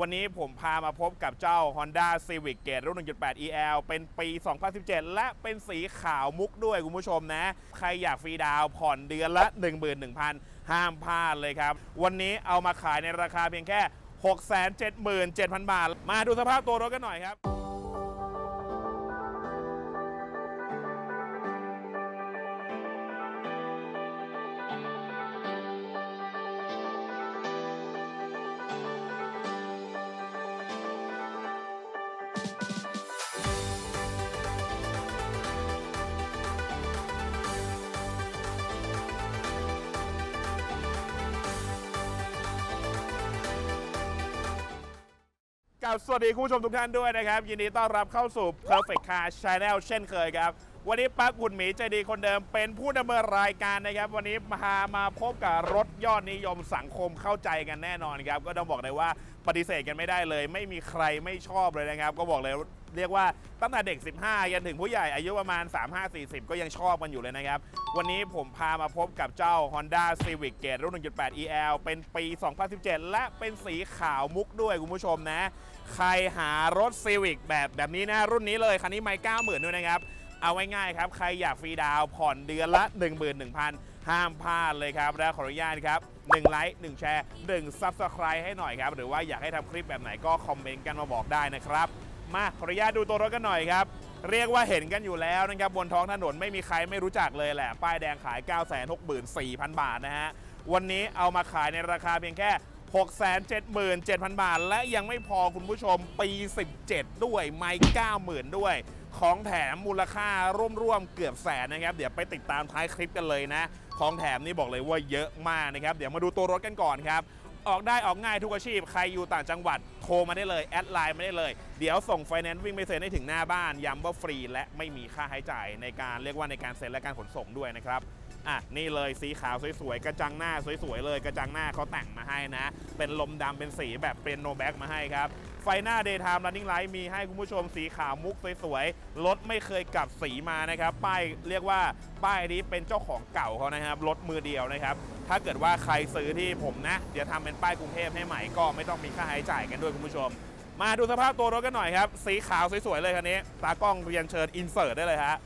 วันนี้ผมพามาพบกับเจ้า Honda Civic เกรดรุ่น 1.8 EL เป็นปี 2017 และเป็นสีขาวมุกด้วยคุณผู้ชมนะ ใครอยากฟรีดาวผ่อนเดือนละ 11,000 ห้ามพลาดเลยครับ วันนี้เอามาขายในราคาเพียงแค่ 677,000 บาท มาดูสภาพตัวรถกันหน่อยครับ กับสวัสดีคุณผู้ชมทุกท่านด้วยนะครับ ยินดีต้อนรับเข้าสู่ Perfect Car Channel เช่นเคยครับ วันนี้ปักหุ่นหมีใจดีคนเดิมเป็นผู้ดำเนินรายการนะครับ วันนี้พามาพบกับรถยอดนิยมสังคมเข้าใจกันแน่นอนครับ ก็ต้องบอกเลยว่าปฏิเสธกันไม่ได้เลย ไม่มีใครไม่ชอบเลยนะครับ ก็บอกเลย เรียกว่าตั้งแต่เด็ก 15ยันถึงผู้ใหญ่อายุประมาณ 35-40 ก็ยังชอบกันอยู่เลยนะครับ วันนี้ผมพามาพบกับเจ้า Honda Civic Gate รุ่น 1.8 EL เป็นปี 2017 และเป็นสีขาวมุกด้วยคุณผู้ชมนะ ใครหารถ Civic แบบแบบนี้นะรุ่นนี้เลยคันนี้ไม่90,000ด้วยนะครับเอาไว้ง่ายๆครับ ใครอยากฟรีดาวผ่อนเดือนละ 11,000 ห้ามพลาดเลยครับ และขออนุญาตครับ1ไลค์1แชร์1 Subscribe ให้หน่อยครับ หรือว่าอยากให้ทำคลิปแบบไหนก็คอมเมนต์กันมาบอกได้นะครับ มาขออนุญาตดูตัวรถกันหน่อยครับ เรียกว่าเห็นกันอยู่แล้วนะครับบนท้องถนนไม่มีใครไม่รู้จักเลยแหละ ป้ายแดงขาย 964,000 บาทนะฮะ วันนี้เอามาขายในราคาเพียงแค่ 677,000 บาท และยังไม่พอคุณผู้ชมปี 17 ด้วยไม่90,000 ด้วย ของแถมมูลค่าร่วมๆเกือบแสนนะครับ เดี๋ยวไปติดตามท้ายคลิปกันเลยนะ ของแถมนี่บอกเลยว่าเยอะมากนะครับ เดี๋ยวมาดูตัวรถกันก่อนครับ ออกได้ออกง่ายทุกอาชีพ ใครอยู่ต่างจังหวัดโทรมาได้เลย แอดไลน์มาได้เลย เดี๋ยวส่งไฟแนนซ์วิ่งไปเซ็นให้ถึงหน้าบ้าน ย้ำว่าฟรีและไม่มีค่าใช้จ่ายในการเรียกว่าในการเซ็นและการขนส่งด้วยนะครับอะนี่เลยสีขาวสวยๆ กระจังหน้าสวยๆเลย กระจังหน้าเขาแต่งมาให้นะ เป็นลมดำเป็นสีแบบเป็นโนแบ็กมาให้ครับ ไฟหน้า Daytime Running Light มีให้คุณผู้ชมสีขาวมุกสวยๆ รถไม่เคยกลับสีมานะครับ ป้ายเรียกว่าป้ายนี้เป็นเจ้าของเก่าเขานะครับ รถมือเดียวนะครับ ถ้าเกิดว่าใครซื้อที่ผมนะ เดี๋ยวทำเป็นป้ายกรุงเทพให้ใหม่ก็ไม่ต้องมีค่าใช้จ่ายกันด้วยคุณผู้ชม มาดูสภาพตัวรถกันหน่อยครับ สีขาวสวยๆเลยคันนี้ ตากล้องเรียนเชิญอินเสิร์ตได้เลยฮะ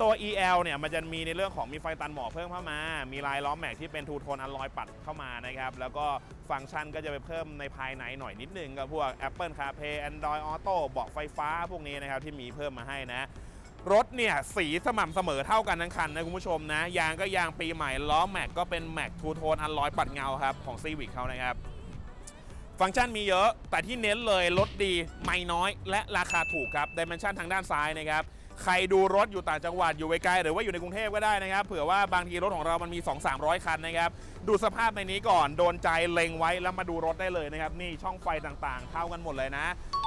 ตัว EL เนี่ยมันจะมีในเรื่องของมีไฟตันหมอกเพิ่มเข้ามา มีลายล้อมแม็กที่เป็นทูโทนอลลอยปัดเข้ามานะครับ แล้วก็ฟังก์ชันก็จะไปเพิ่มในภายในหน่อยนิดนึงกับพวก Apple CarPlay Android Auto เบาะไฟฟ้าพวกนี้นะครับที่มีเพิ่มมาให้นะ รถเนี่ยสีสม่ำเสมอเท่ากันทั้งคันนะคุณผู้ชมนะ ยางก็ยางปีใหม่ล้อแม็กก็เป็นแม็กทูโทนอลลอยปัดเงาครับของ Civic เขานะครับฟังก์ชันมีเยอะ แต่ที่เน้นเลยรถดี ไม่น้อย และราคาถูกครับดิเมนชันทางด้านซ้ายนะครับ ใครดูรถอยู่ต่างจังหวัดอยู่ไกลๆหรือว่าอยู่ในกรุงเทพก็ได้นะครับ เผื่อว่าบางทีรถของเรามันมี 2-300 คันนะครับ ดูสภาพในนี้ก่อนโดนใจเล็งไว้แล้วมาดูรถได้เลยนะครับ นี่ช่องไฟต่างๆ เท่ากันหมดเลยนะ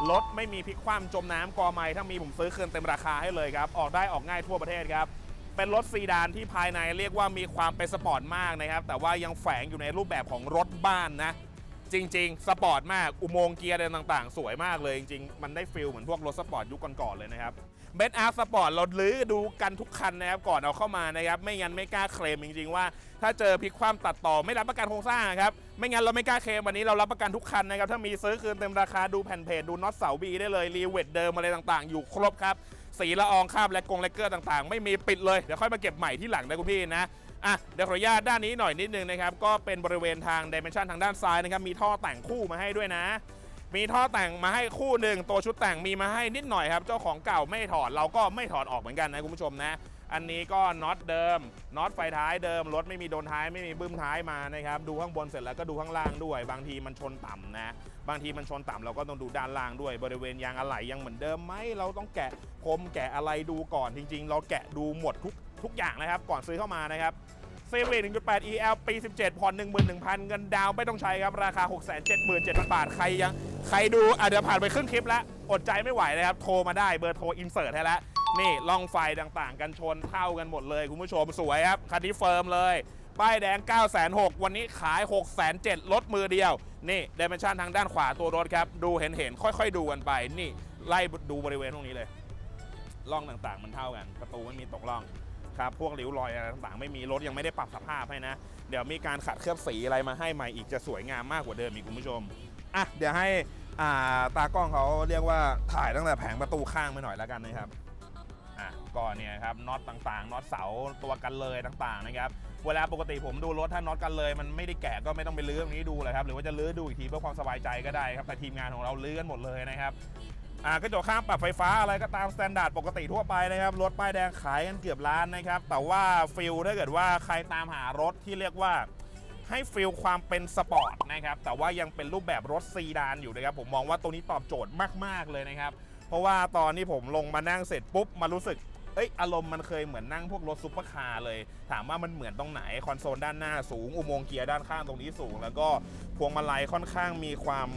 รถไม่มีพลิกคว่ำจมน้ำกอไม้ถ้ามีผมซื้อคืนเต็มราคาให้เลยครับ ออกได้ออกง่ายทั่วประเทศครับเป็นรถซีดานที่ภายในเรียกว่ามีความเป็นสปอร์ตมากนะครับ แต่ว่ายังแฝงอยู่ในรูปแบบของรถบ้านนะจริง ๆ สปอร์ตมากอุโมงค์เกียร์อะไรต่างๆ สวยมากเลยจริงๆ มันได้ฟิลเหมือนพวกรถสปอร์ตยุคก่อนๆเลยนะครับ เบนอาร์สปอร์ตเราลื้อดูกันทุกคันนะครับก่อนเอาเข้ามานะครับไม่งั้นไม่กล้าเคลมจริงๆว่า ถ้าเจอพลิกคว่ำตัดต่อไม่รับประกันโครงสร้างครับไม่งั้นเราไม่กล้าเคลมวันนี้เรารับประกันทุกคันนะครับถ้ามีซื้อคืนเต็มราคาดูแผ่นเพจดูน็อตเสาบีได้เลยรีเวทเดิมอะไรต่างๆ อยู่ครบครับสีละอองคาบและกงและเกอร์ต่างๆ ไม่มีปิดเลยเดี๋ยวค่อยมาเก็บใหม่ที่หลังนะคุณพี่นะอะเดี๋ยวขออนุญาตด้านนี้หน่อยนิดนึงนะครับก็เป็นบริเวณทางดิเมนชันทางด้านซ้ายนะครับมีท่อแต่งคู่มาให้ด้วยนะ มีท่อแต่งมาให้คู่หนึ่งตัวชุดแต่งมีมาให้นิดหน่อยครับ เจ้าของเก่าไม่ถอดเราก็ไม่ถอดออกเหมือนกันนะคุณผู้ชมนะ อันนี้ก็น็อตเดิมน็อตไฟท้ายเดิมรถไม่มีโดนท้ายไม่มีบึ้มท้ายมานะครับดูข้างบนเสร็จแล้วก็ดูข้างล่างด้วย บางทีมันชนต่ำนะบางทีมันชนต่ำเราก็ต้องดูด้านล่างด้วย บริเวณยางอะไหล่ยังเหมือนเดิมไหมเราต้องแกะพรมแกะอะไรดูก่อนจริง ๆ เราแกะดูหมดทุกทุกอย่างนะครับ ก่อนซื้อเข้ามานะครับ เซเว่น1.8 EL ปี17ผ่อน11,000เงินดาวไม่ต้องใช้ครับ ราคา677,000บาท ใครยัง ใครดูอะเดี๋ยวผ่านไปครึ่งคลิปแล้ว อดใจไม่ไหวเลยครับ โทรมาได้เบอร์โทรอินเสิร์ตให้แล้ว นี่ล่องไฟต่างๆ กันชนเท่ากันหมดเลย คุณผู้ชมสวยครับคันนี้เฟิร์มเลยป้ายแดง906วันนี้ขาย607ลดมือเดียว นี่เดเมนชันทางด้านขวาตัวรถครับ ดูเห็นเห็นๆค่อย ๆ ดูกันไป นี่ไล่ดูบริเวณตรงนี้เลย ร่องต่างๆ มันเท่ากัน ประตูไม่มีตกร่อง ครับพวกริ้วรอยอะไรต่างๆไม่มีรถยังไม่ได้ปรับสภาพให้นะ เดี๋ยวมีการขัดเคลือบสีอะไรมาให้ใหม่อีกจะสวยงามมากกว่าเดิมอีกคุณผู้ชมอะเดี๋ยวให้อ่าตากล้องเขาเรียกว่าถ่ายตั้งแต่แผงประตูข้างไปหน่อยแล้วกันนะครับอะก็เนี่ยครับน็อตต่างๆน็อตเสาตัวกันเลยต่างๆนะครับเวลาปกติผมดูรถถ้าน็อตกันเลย มันไม่ได้แกะก็ไม่ต้องไปลื้อตรงนี้ดูเลยครับหรือว่าจะลื้อดูอีกทีเพื่อความสบายใจก็ได้ครับแต่ทีมงานของเราลื้อกันหมดเลยนะครับ อ่ากระจกข้างปรับไฟฟ้าอะไรก็ตามสแตนดาร์ดปกติทั่วไปนะครับ รถป้ายแดงขายกันเกือบล้านนะครับ แต่ว่าฟิลถ้าเกิดว่าใครตามหารถที่เรียกว่าให้ฟิลความเป็นสปอร์ตนะครับ แต่ว่ายังเป็นรูปแบบรถซีดานอยู่นะครับ ผมมองว่าตัวนี้ตอบโจทย์มาก ๆ เลยนะครับ เพราะว่าตอนที่ผมลงมานั่งเสร็จปุ๊บ มารู้สึกเอ้ยอารมณ์มันเคยเหมือนนั่งพวกรถซุปเปอร์คาร์เลย ถามว่ามันเหมือนตรงไหน คอนโซลด้านหน้าสูง อุโมงค์เกียร์ด้านข้างตรงนี้สูง แล้วก็พวงมาลัยค่อนข้างมีความ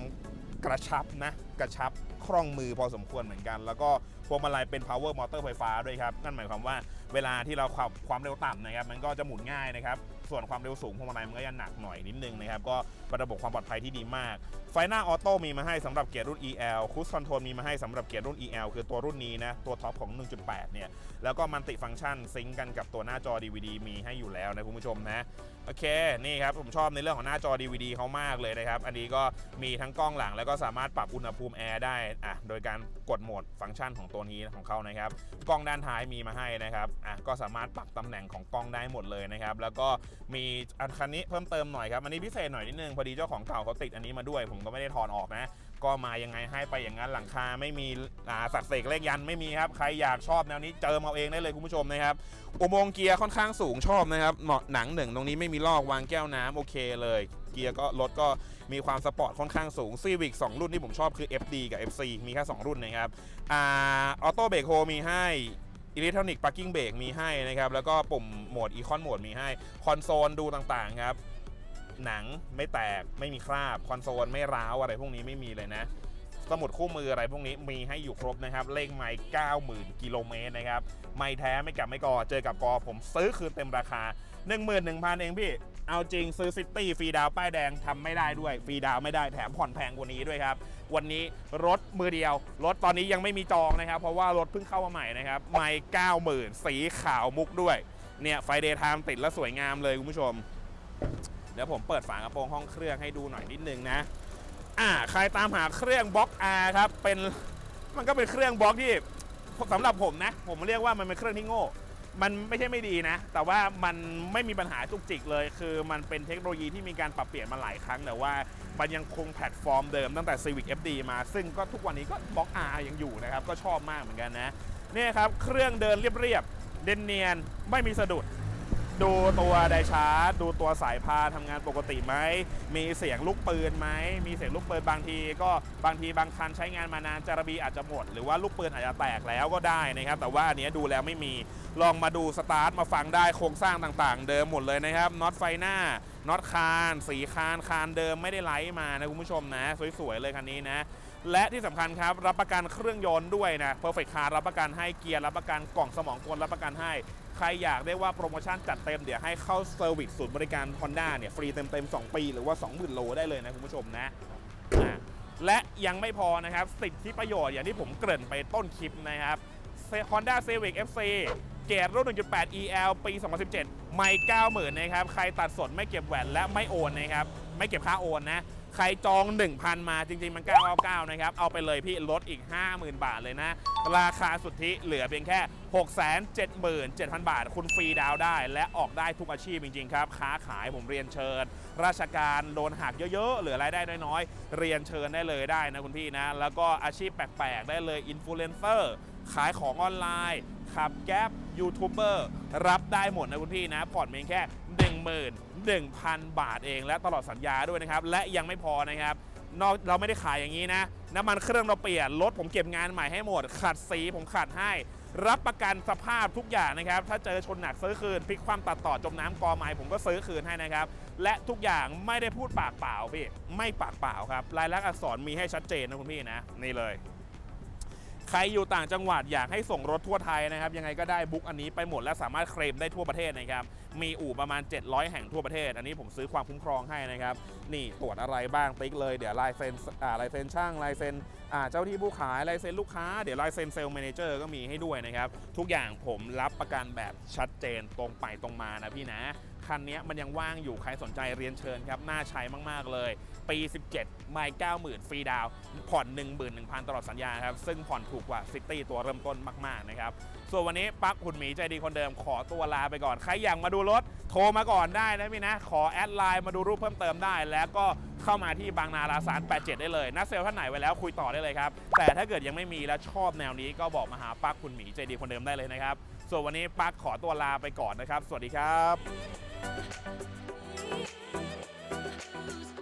กระชับนะ กระชับ คล่องมือพอสมควรเหมือนกัน แล้วก็ พวงมาลัยเป็น power motor ไฟฟ้าด้วยครับ นั่นหมายความว่าเวลาที่เราขับความเร็วต่ำนะครับ มันก็จะหมุนง่ายนะครับ ส่วนความเร็วสูงพวงมาลัยมันก็จะหนักหน่อยนิดนึงนะครับ ก็เป็นระบบความปลอดภัยที่ดีมาก ไฟหน้าออโต้มีมาให้สำหรับเกียร์รุ่น EL คู i คอนโทรลมีมาให้สำหรับเกียร์รุ่น EL คือตัวรุ่นนี้นะ ตัวท็อปของ 1.8 เนี่ย แล้วก็มันติฟังก์ชันซิงก์กันกับตัวหน้าจอ DVD มีให้อยู่แล้วนะคุณผู้ชมนะ โอเค นี่ครับผมชอบในเรื่องของหน้าจอ DVD เขามากเลยนะครับ อันนี้ก็มีทั้งกล้องหลังแล้วก็สามารถปรับอุณหภูมิแอร์ได้ อะ โดยการกดโหมดฟังก์ชันของตัวนี้ของเขานะครับ กล้องด้านท้ายมีมาให้นะครับอะก็สามารถปรับตำแหน่งของกล้องได้หมดเลยนะครับ แล้วก็มีอันคันนี้เพิ่มเติมหน่อยครับ อันนี้พิเศษหน่อยนิดนึง พอดีเจ้าของเก่าเขาติดอันนี้มาด้วย ผมก็ไม่ได้ถอนออกนะ ก็มายังไงให้ไปอย่างนั้นหลังคาไม่มีสักเสกเลขยันไม่มีครับ ใครอยากชอบแนวนี้เจอมาเอาเองได้เลยคุณผู้ชมนะครับ อุโมงค์เกียร์ค่อนข้างสูงชอบนะครับ เหมาะหนังหนึ่งตรงนี้ไม่มีลอกวางแก้วน้ำโอเคเลย เกียร์ก็รถก็มีความสปอร์ตค่อนข้างสูง Civic 2รุ่นที่ผมชอบคือ FD กับ FC มีแค่ 2 รุ่นนะครับอ่าออโต้เบรกโฮมีให้อิเล็กทรอนิกส์ปาร์กิ้งเบรกมีให้นะครับ แล้วก็ปุ่มโหมดอีคอนโหมดมีให้ คอนโซลดูต่างๆครับ หนังไม่แตกไม่มีคราบ คอนโซลไม่ร้าวอะไรพวกนี้ไม่มีเลยนะ สมุดคู่มืออะไรพวกนี้มีให้อยู่ครบนะครับ เลขไมล์90,000 กิโลเมตรนะครับ ไม่แท้ไม่กลับไม่กอ เจอกับกอผมซื้อคืนเต็มราคา 11,000 เองพี่ เอาจริงซื้อซิตี้ฟรีดาวป้ายแดงทำไม่ได้ด้วย ฟรีดาวไม่ได้แถมผ่อนแพงกว่านี้ด้วยครับ วันนี้รถมือเดียว รถตอนนี้ยังไม่มีจองนะครับ เพราะว่ารถเพิ่งเข้ามาใหม่นะครับไม่90,000 สีขาวมุกด้วย เนี่ยไฟเดย์ไทม์ติดแล้วสวยงามเลยคุณผู้ชม เดี๋ยวผมเปิดฝากระโปรงห้องเครื่องให้ดูหน่อยนิดนึงนะ อ่าใครตามหาเครื่องบล็อก R ครับเป็นมันก็เป็นเครื่องบล็อกที่สำหรับผมนะ ผมเรียกว่ามันเป็นเครื่องที่โง่ มันไม่ใช่ไม่ดีนะ แต่ว่ามันไม่มีปัญหาจุกจิกเลย คือมันเป็นเทคโนโลยีที่มีการปรับเปลี่ยนมาหลายครั้งแต่ว่ามันยังคงแพลตฟอร์มเดิมตั้งแต่ Civic FD มา ซึ่งก็ทุกวันนี้ก็บล็อก R ยังอยู่นะครับ ก็ชอบมากเหมือนกันนะเนี่ยครับเครื่องเดินเรียบๆเนียนๆไม่มีสะดุด ดูตัวไดชาร์จดูตัวสายพานทำงานปกติไหม มีเสียงลูกปืนไหม มีเสียงลูกปืนบางที ก็บางทีบางคันใช้งานมานานจารบีอาจจะหมด หรือว่าลูกปืนอาจจะแตกแล้วก็ได้นะครับ แต่ว่าอันนี้ดูแล้วไม่มี ลองมาดูสตาร์ทมาฟังได้โครงสร้างต่างๆ เดิมหมดเลยนะครับน็อตไฟหน้าน็อตคานสีคานคานเดิมไม่ได้ไลท์มานะคุณผู้ชมนะ สวยๆเลยคันนี้นะ และที่สำคัญครับรับประกันเครื่องยนต์ด้วยนะ Perfect Car รับประกันให้เกียร์รับประกันกล่องสมองกลรับประกันให้ ใครอยากได้ว่าโปรโมชั่นจัดเต็มเดี๋ยวให้เข้าเซอร์วิสศูนย์บริการ Honda เนี่ยฟรีเต็มๆ 2 ปี หรือว่า 20,000 โลได้เลยนะคุณผู้ชมนะอะและยังไม่พอนะครับ สิทธิประโยชน์อย่างที่ผมเกริ่นไปต้นคลิปนะครับ Honda Civic FC เกรดรุ่น 1.8 EL ปี 2017 ไม่ 90,000 นะครับ ใครตัดสดไม่เก็บแหวนและไม่โอนนะครับ ไม่เก็บค่าโอนนะ ใครจอง 1,000 มาจริง ๆ มัน 999 นะครับ เอาไปเลยพี่ลดอีก 50,000 บาทเลยนะ ราคาสุทธิเหลือเพียงแค่ 677,000 บาท คุณฟรีดาวได้ และออกได้ทุกอาชีพจริง ๆ ครับ ค้าขายผมเรียนเชิญ ราชการโดนหักเยอะๆ เหลือรายได้น้อยๆ เรียนเชิญได้เลยได้นะคุณพี่นะ แล้วก็อาชีพแปลกๆ ได้เลยอินฟลูเอนเซอร์ขายของออนไลน์ขับแก๊ปยูทูบเบอร์รับได้หมดนะคุณพี่นะผ่อนเพียงแค่ 11,000 บาทเอง และตลอดสัญญาด้วยนะครับ และยังไม่พอนะครับนอกเราไม่ได้ขายอย่างนี้นะ น้ำมันเครื่องเราเปลี่ยนรถผมเก็บงานใหม่ให้หมด ขัดสีผมขัดให้ รับประกันสภาพทุกอย่างนะครับ ถ้าเจอชนหนักซื้อคืนพลิกความตัดต่อจมน้ำกอไม้ผมก็ซื้อคืนให้นะครับ และทุกอย่างไม่ได้พูดปากเปล่าพี่ ไม่ปากเปล่าครับ ลายลักษณ์อักษรมีให้ชัดเจนนะคุณพี่นะ นี่เลย ใครอยู่ต่างจังหวัดอยากให้ส่งรถทั่วไทยนะครับยังไงก็ได้บุ๊กอันนี้ไปหมดและสามารถเคลมได้ทั่วประเทศนะครับมีอู่ประมาณ 700 แห่งทั่วประเทศ อันนี้ผมซื้อความคุ้มครองให้นะครับนี่ตรวจอะไรบ้างติ๊กเลยเดี๋ยวลายเซ็นอ่าลายเซ็นช่างลายเซ็นอ่าเจ้าที่ผู้ขายลายเซ็นลูกค้าเดี๋ยวลายเซ็นเซลล์แมเนเจอร์ก็มีให้ด้วยนะครับทุกอย่างผมรับประกันแบบชัดเจนตรงไปตรงมานะพี่นะ คันนี้มันยังว่างอยู่ใครสนใจเรียนเชิญครับน่าใช้มากๆเลย ปี 17 ไม่90,000 ฟรีดาวน์ผ่อน 11,000 ตลอดสัญญาครับ ซึ่งผ่อนถูกกว่าซิตี้ตัวเริ่มต้นมาก ๆ นะครับ ส่วนวันนี้ปักหุ่นหมีใจดีคนเดิมขอตัวลาไปก่อน ใครอยากมาดูรถโทรมาก่อนได้นะพี่นะ ขอแอดไลน์มาดูรูปเพิ่มเติมได้ แล้วก็เข้ามาที่บางนาลาสาร87 ได้เลยนัดเซลท่านไหนไว้แล้วคุยต่อได้เลยครับแต่ถ้าเกิดยังไม่มีและชอบแนวนี้ก็บอกมาหาปักคุณหมีใจดีคนเดิมได้เลยนะครับ ส่วนวันนี้ปักขอตัวลาไปก่อนนะครับ สวัสดีครับ Who's